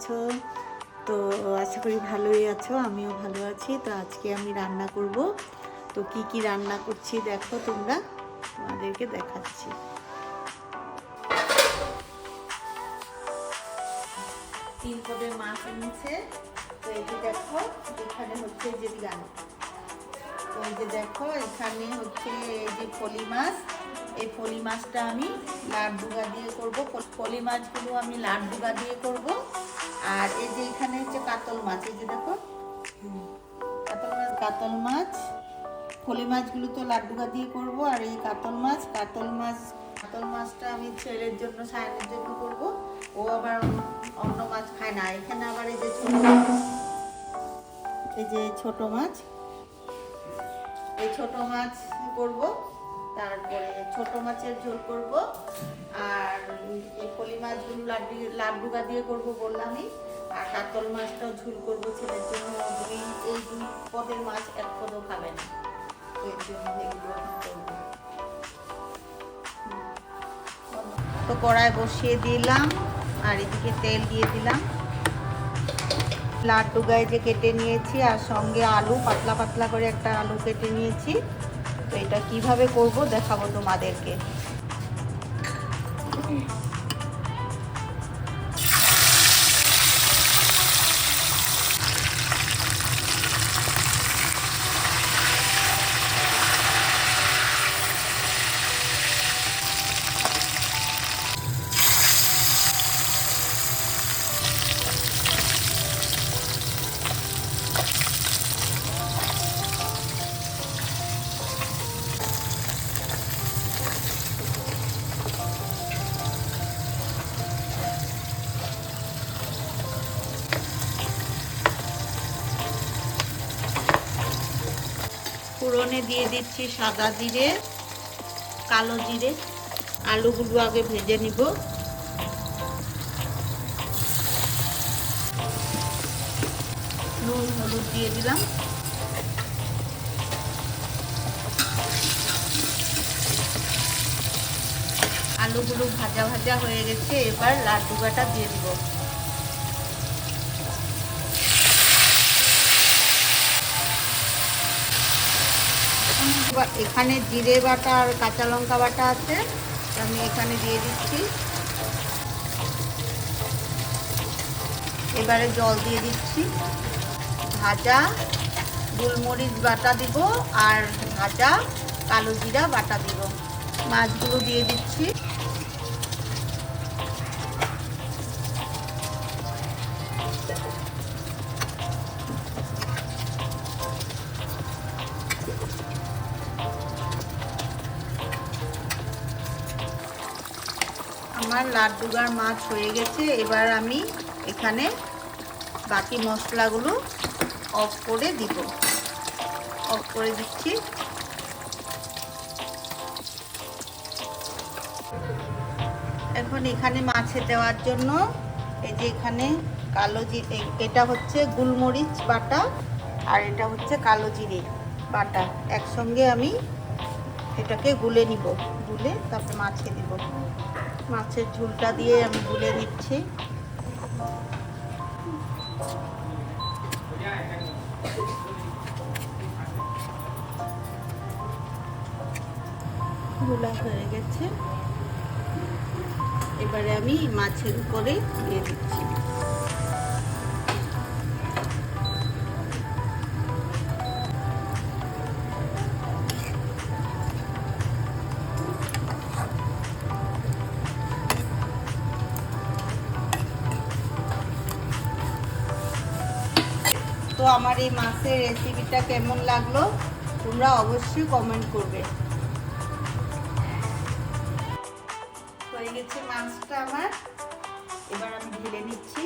আছো? তো আশা করি ভালোই আছো, আমিও ভালো আছি। তো আজকে আমি রান্না করব। তো কি কি রান্না করছি দেখো তোমরা, তোমাদেরকে দেখাচ্ছি। তিন পদের মাছ এনেছে। তো যে দেখো, এখানে হচ্ছে যে গান তো এই যে দেখো, এখানে হচ্ছে এই যে ফলি মাছ। এই ফলি মাছটা আমি লাড ডুগা দিয়ে করব। ফলি মাছগুলো আমি লাড ডুগা দিয়ে করব। আর এই যে এখানে হচ্ছে কাতল মাছ, এই যে দেখো। কাতল মাছ কাতল মাছ ফলি মাছগুলো তো লাড্ডুগা দিয়ে করব, আর এই কাতল মাছ কাতল মাছ, কাতল মাছটা আমি ছেলের জন্য, সায়নের জন্য করব। ও আবার অন্য- মাছ খায় না। এখানে আবার এই যে ছোট এই যে ছোট মাছ, এই ছোট মাছ করব। তারপরে ছোট মাছের ঝোল করব, আর এই ফলি মাছগুলো লাড্ডু লাড্ডুগা দিয়ে করব বললামই, আর কাতল মাছটাও ঝোল করব ছেলের জন্য দুই এই দুই পদের মাছ এক পদও খাবে না এর জন্য এগুলো। তো কড়াই বসিয়ে দিলাম, আর এদিকে তেল দিয়ে দিলাম লাড্ডু গায়ে যে কেটে নিয়েছি, আর সঙ্গে আলু, পাতলা পাতলা করে একটা আলু কেটে নিয়েছি তো এটা কীভাবে করব দেখাবো তোমাদেরকে। ফোড়নে দিয়ে দিচ্ছি সাদা জিরে, কালো জিরে। আলুগুলো আগে ভেজে নিব। নুন, হলুদ দিয়ে দিলাম। আলুগুলো ভাজা ভাজা হয়ে গেছে, এবার লাড্ডু বাটা দিয়ে দিব। এখানে জিরে বাটা আর কাঁচা লঙ্কা বাটা আছে। আমি এখানে দিয়ে দিচ্ছি। এবারে জল দিয়ে দিচ্ছি। ভাজা গোলমরিচ বাটা দিব আর ভাজা কালো জিরা বাটা দিব। মাছগুলো দিয়ে দিচ্ছি। আমার লাড্ডুগার মাছ হয়ে গেছে। এবার আমি এখানে বাকি মশলাগুলো অফ করে দিব। অফ করে দিচ্ছি। এখন এখানে মাছে দেওয়ার জন্য এই যে এখানে কালো জিরে এটা হচ্ছে গুলমরিচ বাটা আর এটা হচ্ছে কালো জিরে বাটা। একসঙ্গে আমি এটাকে গুলে নিব। গুলে তারপরে মাছে দিব। মাছের ঝুলটা দিয়ে আমি গুলে দিচ্ছি। গুলা হয়ে গেছে। এবারে আমি মাছের উপরে দিয়ে দিচ্ছি। আমার এই মাছের রেসিপিটা কেমন লাগল, তোমরা অবশ্যই কমেন্ট করবে। হয়ে গেছে মাছটা আমার। এবার আমি ঢেলে নিচ্ছি।